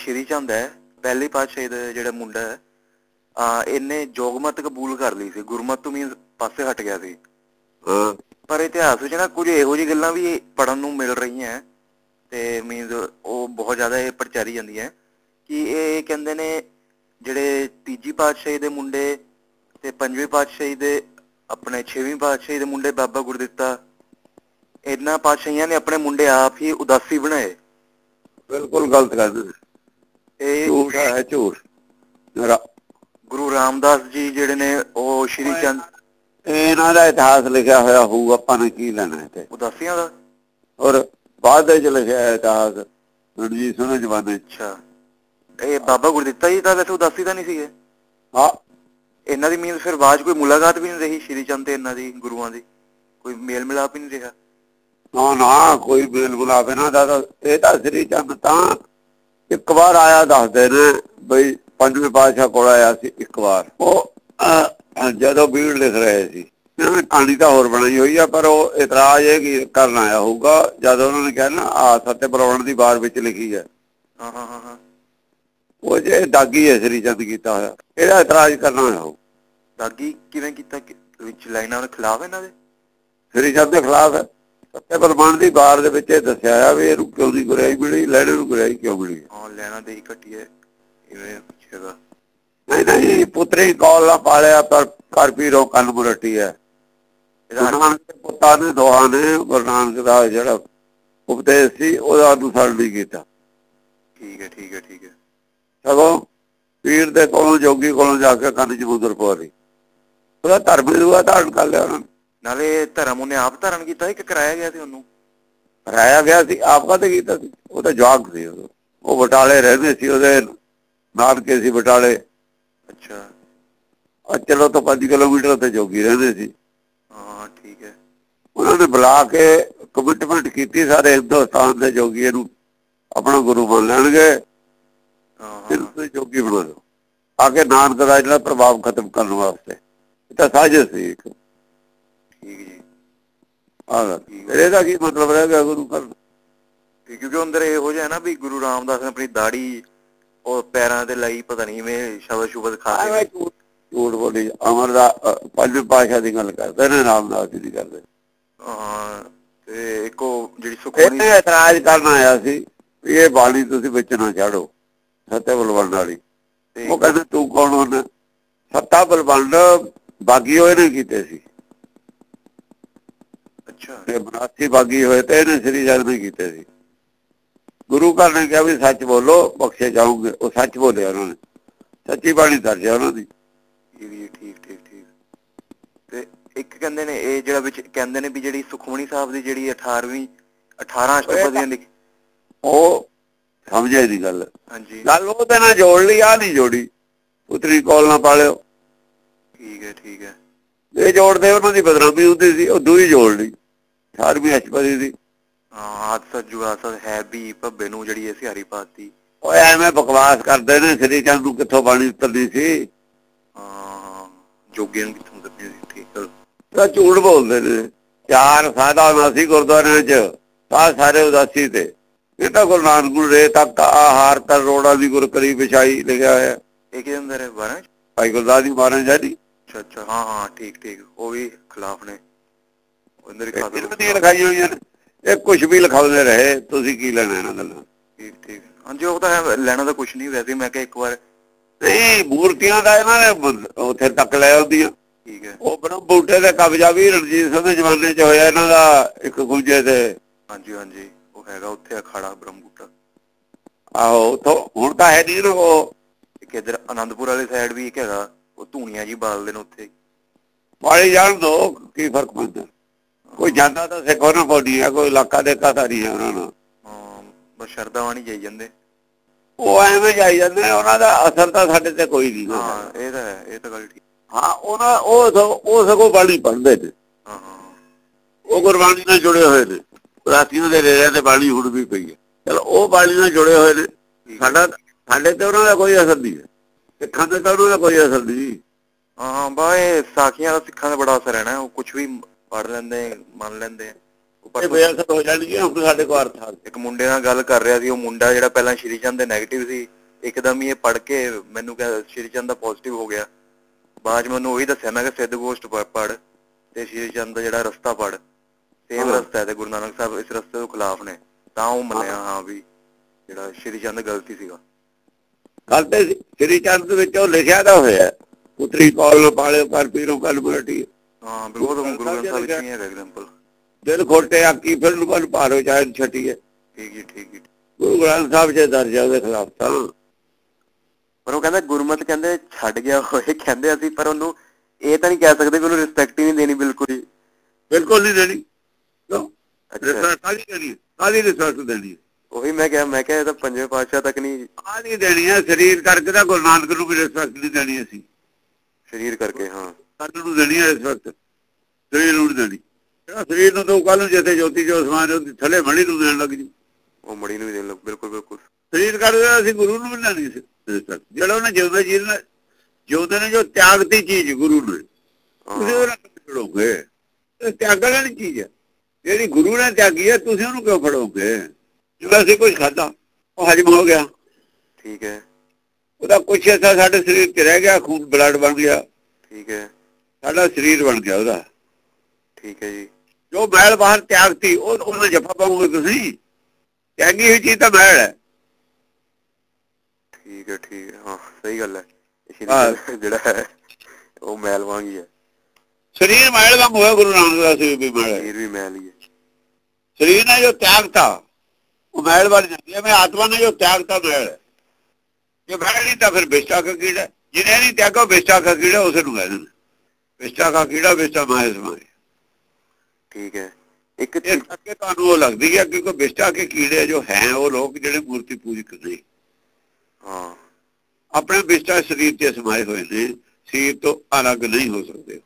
ਸ਼੍ਰੀ ਚੰਦ ਹੈ ਪਹਿਲੇ ਪਾਤਸ਼ਾਹ ਦਾ ਜਿਹੜਾ ਮੁੰਡਾ ਹੈ ਆ ਇਹਨੇ ਜੋਗਮਤ ਕਬੂਲ ਕਰ ਲਈ ਸੀ ਗੁਰਮਤ ਤੋਂ ਮੀਨਸ ਪਾਸੇ ਹਟ ਗਿਆ ਸੀ। ਪਰ ਇਤਿਹਾਸ ਵਿੱਚ ਨਾ ਕੁਝ ਇਹੋ ਜਿਹੀ ਗੱਲਾਂ ਵੀ ਪੜਨ ਨੂੰ ਮਿਲ ਰਹੀਆਂ ਤੇ ਮੀਨਸ ਉਹ ਬਹੁਤ ਜ਼ਿਆਦਾ ਇਹ ਪ੍ਰਚਾਰੀ ਜਾਂਦੀਆਂ ਕਿ ਇਹ ਕਹਿੰਦੇ ਨੇ ਜਿਹੜੇ ਤੀਜੀ ਪਾਤਸ਼ਾਹੀ ਦੇ ਮੁੰਡੇ ਤੇ ਪੰਜਵੇਂ ਪਾਤਸ਼ਾਹੀ ਦੇ ਆਪਣੇ ਛੇਵੀਂ ਪਾਤਸ਼ਾਹੀ ਦੇ ਮੁੰਡੇ ਬਾਬਾ ਗੁਰਦਿੱਤਾ ਇਹਨਾਂ ਪਾਤਸ਼ਾਹੀਆਂ ਨੇ ਆਪਣੇ ਮੁੰਡੇ ਆਪ ਹੀ ਉਦਾਸੀ ਬਣਾਏ। ਬਿਲਕੁਲ ਗਲਤ ਕਰਦੇ ਇਹ ਝੂਠ ਹੈ ਝੂਠ। ਰਾ- ਗੁਰੂ ਰਾਮਦਾਸ ਜੀ ਜਿਹੜੇ ਨੇ ਉਹ ਸ਼੍ਰੀ ਚੰਦ ਇਹ ਇਹਨਾਂ ਦਾ ਇਤਿਹਾਸ ਲਿਖਿਆ ਹੋਇਆ ਹੋਊ ਆਪਾਂ ਨੇ ਕੀ ਲੈਣਾ ਤੇ ਉਦਾਸੀਆਂ ਦਾ ਔਰ ਬਾਅਦ ਵਿੱਚ ਲਿਖਿਆ ਹੈ ਇਤਿਹਾਸ ਰਣਜੀਤ ਸਿੰਘ 'ਚ। ਅੱਛਾ। ਇਹ ਬਾਬਾ ਗੁਰਦਿੱਤਾ ਜੀ ਤਾਂ ਵੈਸੇ ਉਦਾਸੀ ਤਾਂ ਨਹੀਂ ਸੀਗੇ। ਹਾਂ। ਇਹਨਾਂ ਦੀ ਮੀਨ ਫਿਰ ਬਾਅਦ 'ਚ ਕੋਈ ਮੁਲਾਕਾਤ ਵੀ ਨਹੀਂ ਰਹੀ ਸ਼੍ਰੀ ਚੰਦ ਤੇ ਇਹਨਾਂ ਦੀ ਗੁਰੂਆਂ ਦੀ। ਕੋਈ ਮੇਲ ਮਿਲਾਪ ਹੀ ਨਹੀਂ ਰਿਹਾ। ਨਾ ਨਾ ਕੋਈ ਮੇਲ ਬੁਲਾਵੇ ਨਾ ਦਾ ਇਹ ਤਾਂ ਸ੍ਰੀ ਚੰਦ ਤਾਂ ਇੱਕ ਵਾਰ ਆਇਆ ਦੱਸਦੇ ਨੇ ਬਈ ਪੰਜਵੇਂ ਪਾਤਸ਼ਾਹ ਕੋਲ ਆਇਆ ਸੀ ਇੱਕ ਵਾਰ। ਉਹ ਜਦੋਂ ਬੀੜ ਲਿਖ ਰਹੇ ਸੀ ਇਹਨਾਂ ਕਹਾਣੀ ਤਾਂ ਹੋਰ ਬਣਾਈ ਹੋਈ ਆ ਪਰ ਉਹ ਇਤਰਾਜ਼ ਇਹ ਕੀ ਕਰਨ ਆਇਆ ਹੋਊਗਾ ਜਦੋਂ ਉਹਨਾਂ ਨੇ ਕਿਹਾ ਨਾ ਆ ਸੱਤੇ ਬਰਾਉਣ ਦੀ ਬਾਰ ਵਿੱਚ ਲਿਖੀ ਹੈ ਹਾਂ ਹਾਂ ਹਾਂ ਹਾਂ। ਉਹ ਜੇ ਦਾਗੀ ਹੈ ਸ੍ਰੀ ਚੰਦ ਕੀਤਾ ਹੋਇਆ ਇਹਦਾ ਇਤਰਾਜ਼ ਕਰਨਾ ਹੋਊ। ਦਾਗੀ ਕਿਵੇਂ ਕੀਤਾ? ਵਿੱਚ ਲਾਈਨਾਂ ਦੇ ਖਿਲਾਫ ਇਹਨਾਂ ਦੇ? ਸ੍ਰੀ ਚੰਦ ਦੇ ਖਿਲਾਫ ਹੈ। ਸੱਤੇ ਬਰਮਾਨ ਦੀ ਬਾਰ ਦੇ ਵਿੱਚ ਇਹ ਦੱਸਿਆ ਆ ਵੀ ਇਹਨੂੰ ਕਿਉਂ ਦੀ ਗੁਰਿਆਈ ਮਿਲੀ ਲੈਣੇ ਨੂੰ ਗੁਰਿਆਈ ਕਿਉਂ ਮਿਲੀ ਹਾਂ ਲੈਣਾ ਦੇ ਹੀ ਘਟੀ ਹੈ ਇਵੇਂ ਕੁਛ ਹੈਗਾ ਨਹੀਂ ਨਹੀਂ ਪੁੱਤਰੀ ਕੌਲ ਨਾ ਪਾਲਿਆ ਪਰ ਕਰ ਪੀਰੋ ਕੰਨ ਮੁਰਟੀ ਹੈ। ਇਹਦਾ ਗੁਰੂ ਨਾਨਕ ਦੇ ਪੁੱਤਾਂ ਨੇ ਦੋਹਾਂ ਨੇ ਗੁਰੂ ਨਾਨਕ ਦਾ ਜਿਹੜਾ ਉਪਦੇਸ਼ ਸੀ ਉਹਦਾ ਅਨੁਸਰਣ ਨਹੀਂ ਕੀਤਾ। ਠੀਕ ਹੈ ਠੀਕ ਹੈ ਠੀਕ ਹੈ। ਸਗੋਂ ਪੀਰ ਦੇ ਕੋਲੋਂ ਜੋਗੀ ਕੋਲੋਂ ਜਾ ਕੇ ਕੰਨ ਚ ਮੁੰਦਰ ਪਵਾ ਲਈ। ਉਹਦਾ ਧਰਮ ਦੂਆ ਧਾਰਨ ਕਰ ਲਿਆ ਉਹਨਾਂ ਨਾਲੇ ਧਰਮ ਉਹਨੇ ਆਪ ਧਾਰਨ ਕੀਤਾ ਕਿ ਕਰਾਇਆ ਗਿਆ ਸੀ ਉਹਨੂੰ। ਰਾਇਆ ਗਿਆ ਸੀ ਆਪ ਕਾ ਤੇ ਕੀਤਾ ਸੀ? ਉਹ ਤਾਂ ਜਵਾਕ ਸੀ। ਉਹ। ਬਟਾਲੇ ਰਹਿੰਦੇ ਸੀ ਉਹਦੇ ਨਾਨਕੇ ਸੀ ਬਟਾਲੇ। ਅੱਛਾ। ਆ ਚਲੋ ਤੋਂ 5 ਕਿਲੋਮੀਟਰ ਤੇ ਜੋਗੀ ਰਹਿੰਦੇ ਸੀ। ਹਾਂ ਠੀਕ ਹੈ। ਉਹਨਾਂ ਨੇ ਬੁਲਾ ਕੇ ਕਮਿਟਮੈਂਟ ਕੀਤੀ ਸਾਰੇ ਹਿੰਦੁਸਤਾਨ ਦੇ ਜੋਗੀ ਇਹਨੂੰ ਆਪਣਾ ਗੁਰੂ ਮੰਨ ਲੈਣਗੇ। ਹਾਂ ਹਾਂ। ਤੁਸੀਂ ਜੋਗੀ ਬਣਾ। ਲਓ ਆ ਕੇ ਨਾਨਕ ਦਾ ਜਿਹੜਾ ਪ੍ਰਭਾਵ ਖਤਮ ਕਰਨ ਵਾਸਤੇ। ਇਹ ਤਾਂ ਸਾਜ਼ਿਸ਼ ਸੀ ਇੱਕ। ਠੀਕ ਜੀ। ਗੱਲ ਫਿਰ ਇਹਦਾ ਕੀ ਮਤਲਬ ਰਹਿ ਗਿਆ ਗੁਰੂ ਕਰਨ ਕਿਉਂਕਿ ਅੰਦਰ ਇਹੋ ਜਿਹਾ ਨਾ ਵੀ ਗੁਰੂ ਰਾਮਦਾਸ ਨੇ ਆਪਣੀ ਦਾੜੀ ਉਹ ਪੈਰਾਂ ਤੇ ਲਾਈ ਪਤਾ ਨਹੀਂ ਮੈਂ ਸ਼ਬਦ ਸ਼ੁਬਦ ਖਾ ਕੇ ਝੂਠ ਬੋਲੀ ਅਮਰ ਦਾ ਪੰਜਵੇਂ ਪਾਸ਼ਾ ਦੀ ਗੱਲ ਕਰਦੇ ਨੇ ਰਾਮਦਾਸ ਜੀ ਦੀ ਕਰਦੇ ਹਾਂ ਤੇ ਇੱਕ ਜਿਹੜੀ ਸੁਖਮਨੀ ਇਹਨੇ ਇਤਰਾਜ਼ ਕਰਨ ਆਇਆ ਸੀ ਵੀ ਇਹ ਬਾਣੀ ਤੁਸੀਂ ਵਿੱਚ ਨਾ ਚਾੜੋ ਸੱਤੇ ਬਲਵੰਡ ਵਾਲੀ। ਉਹ ਕਹਿੰਦੇ ਤੂੰ ਕੌਣ ਹੁੰਦਾ ਸੱਤਾ ਬਲਵੰਡ ਬਾਗੀ ਹੋਏ ਨੇ ਕੀਤੇ ਸੀ। ਤੇ ਬਨਾਸੀ ਬਾਗੀ ਹੋਏ ਤੇ ਇਹਨੇ ਸ੍ਰੀ ਜਗ ਨੇ ਕੀਤੇ ਸੀ। ਗੁਰੂ ਘਰ ਨੇ ਕਿਹਾ ਵੀ ਸੱਚ ਬੋਲੋ ਬਖਸ਼ੇ ਜਾਓਗੇ ਉਹ ਸੱਚ ਬੋਲੇ ਉਹਨਾਂ ਨੇ। ਸੱਚੀ ਬਾਣੀ ਦਰਜਿਆ ਉਹਨਾਂ ਦੀ। ਇਹ ਵੀ ਠੀਕ ਠੀਕ ਠੀਕ। ਤੇ ਇੱਕ ਕਹਿੰਦੇ ਨੇ ਇਹ ਜਿਹੜਾ ਵਿੱਚ ਕਹਿੰਦੇ ਨੇ ਵੀ ਜਿਹੜੀ ਸੁਖਮਨੀ ਸਾਹਿਬ ਦੀ ਜਿਹੜੀ 18ਵੀਂ 18 ਅਸ਼ਟਪਦੀਆਂ ਲਿਖ ਉਹ ਸਮਝਿਆ ਦੀ ਗੱਲ। ਹਾਂਜੀ। ਗੱਲ ਉਹਦੇ ਨਾਲ ਜੋੜ ਲਈ ਆ ਨਹੀਂ ਜੋੜੀ। ਪੁੱਤਰੀ ਕੋਲ ਨਾ ਪਾਲਿਓ। ਠੀਕ ਹੈ ਠੀਕ ਹੈ। ਇਹ ਜੋੜਦੇ ਉਹਨਾਂ ਦੀ ਬਦਨਾਮੀ ਹੁੰਦੀ ਸੀ ਉਹ ਦੂਈ ਜੋੜ ਲਈ। 18ਵੀਂ ਅਸ਼ਪਦੀ ਦੀ ਹਾਂ ਹਾਦਸਾ ਜੁਗਾਸਾ ਹੈ ਵੀ ਭੱਬੇ ਨੂੰ ਜਿਹੜੀ ਇਹ ਸਿਹਾਰੀ ਪਾਤੀ। ਉਹ ਐਵੇਂ ਬਕਵਾਸ ਕਰਦੇ ਨੇ ਸ੍ਰੀ ਚੰਦ ਨੂੰ ਕਿੱਥੋਂ ਬਾਣੀ ਉਤਰਦੀ ਸੀ? ਹਾਂ ਜੋਗੇ ਨੂੰ ਕਿੱਥੋਂ ਦੱਸੀ ਸੀ ਠੀਕ ਹੈ ਤਾਂ ਝੂਠ ਬੋਲਦੇ ਨੇ। ਚਾਰ ਸਾਦਾ ਤਾਂ ਸਾਰੇ ਉਦਾਸੀ ਤੇ। ਇਹ ਤਾਂ ਗੁਰੂ ਨਾਨਕ ਨੂੰ ਰੇ ਤੱਕ ਆਹਾਰ ਕਰ ਰੋੜਾ ਦੀ ਗੁਰ ਕਰੀ ਵਿਛਾਈ ਲਿਖਿਆ ਹੋਇਆ। ਇਹ ਕਿਹਦੇ ਅੰਦਰ ਹੈ 12 ਭਾਈ ਗੁਰਦਾਸ ਜੀ ਮਹਾਰਾਜ ਜੀ। ਅੱਛਾ ਅੱਛਾ ਹਾਂ ਹਾਂ ਠੀਕ ਠੀਕ। ਉਹ ਵੀ ਖਿਲਾਫ ਨੇ। ਅੰਦਰ ਹੀ ਇਹ ਕੁਝ ਵੀ ਲਿਖਾਉਂਦੇ ਰਹੇ ਤੁਸੀਂ ਕੀ ਲੈਣਾ ਇਹਨਾਂ ਗੱਲਾਂ? ਠੀਕ ਠੀਕ। ਹਾਂਜੀ ਉਹ ਤਾਂ ਲੈਣਾ ਤਾਂ ਕੁਝ ਨਹੀਂ ਵੈਸੇ ਮੈਂ ਕਿਹਾ ਇੱਕ ਵਾਰ। ਨਹੀਂ ਮੂਰਤੀਆਂ ਦਾ ਇਹਨਾਂ ਨੇ ਉੱਥੇ ਤੱਕ ਲੈ ਆਉਂਦੀਆਂ। ਠੀਕ ਹੈ। ਉਹ ਬ੍ਰਹਮ ਬੂਟੇ ਦਾ ਕਬਜ਼ਾ ਵੀ ਰਣਜੀਤ ਸਿੰਘ ਦੇ ਜ਼ਮਾਨੇ 'ਚ ਹੋਇਆ ਇਹਨਾਂ ਦਾ ਇੱਕ ਗੁੰਜੇ ਤੇ। ਹਾਂਜੀ ਹਾਂਜੀ ਉਹ ਹੈਗਾ ਉੱਥੇ ਅਖਾੜਾ ਬ੍ਰਹਮਬੂਟਾ ਆਹੋ ਉੱਥੋਂ ਹੁਣ ਤਾਂ ਹੈ ਨਹੀਂ ਉਹ। ਇੱਕ ਇਧਰ ਆਨੰਦਪੁਰ ਵਾਲੇ ਸਾਈਡ ਵੀ ਇੱਕ ਹੈਗਾ ਉਹ ਧੂਣੀਆਂ ਜੀ ਬਾਲਦੇ ਨੇ ਉੱਥੇ। ਵਾਲੀ ਜਾਣ ਦੋ ਕੀ ਫ਼ਰਕ ਪੈਂਦਾ? ਕੋਈ ਜਾਂਦਾ ਤਾਂ ਸਿੱਖ ਉਹਨਾਂ ਪੌੜੀ ਹੈ ਕੋਈ ਇਲਾਕਾ ਦੇ ਤਾਂ ਨਹੀਂ ਹੈ ਉਹਨਾਂ ਨੂੰ ਹਾਂ ਬਸ ਸ਼ਰਦਾਵਾਨੀ ਜਾਈ ਜਾਂਦੇ। ਉਹ ਐਵੇਂ ਜਾਈ ਜਾਂਦੇ ਨੇ, ਉਹਨਾਂ ਦਾ ਅਸਰ ਤਾਂ ਸਾਡੇ ਤੇ ਕੋਈ ਨਹੀਂ। ਹਾਂ ਇਹ ਤਾਂ ਹੈ ਇਹ ਤਾਂ ਗੱਲ ਠੀਕ। ਹਾਂ ਉਹਨਾਂ ਉਹ ਉਹ ਸਗੋਂ ਬਾਣੀ ਪੜ੍ਹਦੇ ਨੇ। ਹਾਂ ਉਹ ਗੁਰਬਾਣੀ ਨਾਲ ਜੁੜੇ ਹੋਏ ਨੇ। ਪ੍ਰਾਚੀਨ ਦੇ ਰੇਰਿਆਂ ਤੇ ਬਾਣੀ ਹੁਣ ਵੀ ਪਈ ਹੈ। ਚਲੋ ਉਹ ਬਾਣੀ ਨਾਲ ਜੁੜੇ ਹੋਏ ਨੇ। ਸਾਡਾ ਸਾਡੇ ਤੇ ਉਹਨਾਂ ਦਾ ਕੋਈ ਅਸਰ ਨਹੀਂ ਹੈ। ਸਿੱਖਾਂ ਤੇ ਤਾਂ ਉਹਨਾਂ ਦਾ ਕੋਈ ਅਸਰ ਨਹੀਂ। ਹਾਂ ਬਾ ਇਹ ਸਾਖੀਆਂ ਦਾ ਸਿੱਖਾਂ ਦਾ ਬੜਾ ਅਸਰ ਹੈ ਨਾ। ਉਹ ਕੁਝ ਵੀ ਪੜ ਲੈਂਦੇ ਮੰਨ ਲੈਂਦੇ ਪਰ ਇਹ ਬੇਅਸਰ ਹੋ ਜਾਣਗੀਆਂ ਹੁਣ ਸਾਡੇ ਕੋਲ ਅਰਥ ਆ ਇੱਕ ਮੁੰਡੇ ਨਾਲ ਗੱਲ ਕਰ ਰਿਹਾ ਸੀ ਉਹ ਮੁੰਡਾ ਜਿਹੜਾ ਪਹਿਲਾਂ ਸ਼੍ਰੀ ਚੰਦ ਦੇ 네ਗੇਟਿਵ ਸੀ ਇੱਕਦਮ ਹੀ ਇਹ ਪੜ ਕੇ ਮੈਨੂੰ ਕਿਹਾ ਸ਼੍ਰੀ ਚੰਦ ਦਾ ਪੋਜ਼ਿਟਿਵ ਹੋ ਗਿਆ। ਬਾਅਦ ਮੈਨੂੰ ਉਹੀ ਦੱਸਿਆ ਮੈਂ ਕਿ ਸਿੱਧ ਗੋਸ਼ਟ ਪੜ ਤੇ ਸ਼੍ਰੀ ਚੰਦ ਦਾ ਜਿਹੜਾ ਰਸਤਾ ਪੜ ਸੇਮ। ਰਸਤਾ ਹੈ ਤੇ ਗੁਰੂ ਨਾਨਕ ਸਾਹਿਬ ਇਸ ਰਸਤੇ ਤੋਂ ਖਿਲਾਫ ਨੇ। ਤਾਂ ਉਹ ਮੰਨਿਆ ਹਾਂ। ਵੀ ਜਿਹੜਾ ਸ਼੍ਰੀ ਚੰਦ ਗਲਤੀ ਸੀਗਾ। ਗੱਲ ਤੇ ਸ੍ਰੀ ਚੰਦ ਦੇ ਵਿੱਚ ਉਹ ਲਿਖਿਆ ਤਾਂ ਹੋਇਆ। ਪੁੱਤਰੀ ਕੌਲ ਪਾਲਿਓ ਕਰ ਪੀਰੋ ਕਲ ਹਾਂ ਬਿਲਕੁਲ ਉਹ ਗੁਰੂ ਗ੍ਰੰਥ ਸਾਹਿਬ ਵਿੱਚ ਹੀ ਹੈ ਐਗਜ਼ਾਮਪਲ ਦਿਲ ਖੋਟੇ ਆਕੀ ਫਿਰ ਨੂੰ ਬਨ ਭਾਰੋ ਚਾਹੇ ਛੱਟੀ ਹੈ ਠੀਕ ਹੀ ਠੀਕ ਹੀ ਗੁਰੂ ਗ੍ਰੰਥ ਸਾਹਿਬ ਜੇ ਦਰਜ ਉਹਦੇ ਖਿਲਾਫ ਤਾਂ। ਪਰ ਉਹ ਕਹਿੰਦਾ ਗੁਰਮਤ ਕਹਿੰਦੇ ਛੱਡ ਗਿਆ ਹੋਏ ਕਹਿੰਦੇ ਅਸੀਂ ਪਰ ਉਹਨੂੰ ਇਹ ਤਾਂ ਨਹੀਂ ਕਹਿ ਸਕਦੇ ਵੀ ਉਹਨੂੰ ਰਿਸਪੈਕਟ ਹੀ ਨਹੀਂ ਦੇਣੀ ਬਿਲਕੁਲ ਹੀ। ਬਿਲਕੁਲ ਨਹੀਂ ਦੇਣੀ। ਕਿਉਂ? ਰਿਸਰਚ ਕਾਹਦੀ ਦੇਣੀ ਦੇਣੀ ਉਹੀ ਮੈਂ ਕਿਹਾ ਮੈਂ ਕਿਹਾ ਇਹ ਤਾਂ ਪੰਜਵੇਂ ਪਾਤਸ਼ਾਹ ਤੱਕ ਨਹੀਂ। ਆ ਨਹੀਂ ਦੇਣੀ ਹੈ ਸਰੀਰ ਕਰਕੇ ਤਾਂ ਗੁਰੂ ਨਾਨਕ ਨੂੰ ਵੀ ਰਿਸਪੈਕਟ ਨਹੀਂ ਦੇਣੀ ਅਸੀਂ। ਸਰੀਰ ਕਰਕੇ ਹਾਂ। ਸਾਨੂੰ ਨੂੰ ਦੇਣੀ ਹੈ ਰਿਸਪੈਕਟ ਸਰੀਰ ਨੂੰ ਨਹੀਂ ਦੇਣੀ। ਜਿਹੜਾ ਸਰੀਰ ਨੂੰ ਤਾਂ ਕੱਲ ਨੂੰ ਜਿੱਥੇ ਜੋਤੀ ਜੋ ਸਮਾਨ ਉਹਦੀ ਥੱਲੇ ਮਣੀ ਨੂੰ ਦੇਣ ਲੱਗ ਜੀ। ਉਹ ਮੜੀ ਨੂੰ ਵੀ ਦੇਣ ਲੱਗ ਬਿਲਕੁਲ ਬਿਲਕੁਲ। ਸਰੀਰ ਕਰਕੇ ਤਾਂ ਅਸੀਂ ਗੁਰੂ ਨੂੰ ਵੀ ਰਿਸਪੈਕਟ ਜਿਹੜਾ ਉਹਨੇ ਜਿਉਂਦੇ ਜੀ ਨੇ ਜਿਉਂਦੇ ਨੇ ਜੋ ਤਿਆਗਤੀ ਚੀਜ਼ ਗੁਰੂ ਨੇ ਤੁਸੀਂ ਕਿਉਂ ਫੜੋਗੇ ਇਹ ਤਿਆਗਣ ਵਾਲੀ ਚੀਜ਼ ਹੈ। ਜਿਹੜੀ ਗੁਰੂ ਨੇ ਤਿਆਗੀ ਹੈ ਤੁਸੀਂ ਉਹਨੂੰ ਕਿਉਂ ਫੜੋਗੇ? ਜਿਵੇਂ ਅਸੀਂ ਕੁਝ ਖਾਦਾ ਉਹ ਹਜਮ ਹੋ ਗਿਆ। ਠੀਕ ਹੈ। ਉਹਦਾ ਕੁਛ ਹਿੱਸਾ ਸਾਡੇ ਸਰੀਰ 'ਚ ਰਹਿ ਗਿਆ ਖੂਨ ਬਲੱਡ ਬਣ ਗਿਆ। ਠੀਕ ਹੈ। ਸਾਡਾ ਸਰੀਰ ਬਣ ਗਿਆ ਉਹਦਾ। ਠੀਕ ਹੈ ਜੀ। ਜੋ ਮੈਲ ਬਾਹਰ ਤਿਆਗਤੀ ਉਹ ਉਹਨੇ ਜੱਫਾ ਪਾਉਂਗੇ ਤੁਸੀਂ? ਤਿਆਗੀ ਹੋਈ ਚੀਜ਼ ਤਾਂ ਮੈਲ ਹੈ। ਠੀਕ ਹੈ ਠੀਕ ਹੈ। ਹਾਂ ਸਹੀ ਗੱਲ ਹੈ। ਜਿਹੜਾ ਹੈ ਉਹ ਮੈਲ ਵਾਂਗੀ ਹੈ ਸਰੀਰ ਮੈਲ ਵਾਂਗ ਹੋਇਆ ਗੁਰੂ ਨਾਨਕ ਦਾ ਸਰੀਰ ਵੀ ਮੈਲ ਹੈ। ਸਰੀਰ ਵੀ ਮੈਲ ਹੀ ਹੈ। ਸਰੀਰ ਨੇ ਜੋ ਤਿਆਗਤਾ ਉਹ ਮੈਲ ਬਣ ਜਾਂਦੀ ਹੈ। ਮੈਂ ਆਤਮਾ ਨੇ ਜੋ ਤਿਆਗਤਾ ਮੈਲ ਹੈ। ਜੇ ਮੈਲ ਨਹੀਂ ਤਾਂ ਫਿਰ ਬਿਸ਼ਟਾ ਕਾ ਕੀੜਾ। ਜਿਹਨੇ ਨਹੀਂ ਤਿਆਗੋ ਬਿਸ਼ਟਾ ਕਾ ਕੀੜਾ ਉਸੇ ਨੂੰ ਕਹਿੰਦੇ ਨੇ ਬਿਸ਼ਟਾ ਕਾ ਕੀੜਾ ਬਿਸ਼ਟਾ ਮਾਏ ਸਮਾਏ ਠੀਕ ਹੈ। ਇੱਕ ਕਰਕੇ ਤੁਹਾਨੂੰ ਉਹ ਲੱਗਦੀ ਹੈ ਕਿ ਕੋਈ ਬਿਸ਼ਟਾ ਕੇ ਕੀੜੇ ਜੋ ਹੈ ਉਹ ਲੋਕ ਜਿਹੜੇ ਮੂਰਤੀ ਪੂਜਕ ਨੇ। ਹਾਂ। ਆਪਣੇ ਬਿਸ਼ਟਾ ਸਰੀਰ ਤੇ ਸਮਾਏ ਹੋਏ ਨੇ। ਸਰੀਰ ਤੋਂ ਅਲੱਗ ਨਹੀਂ ਹੋ ਸਕਦੇ।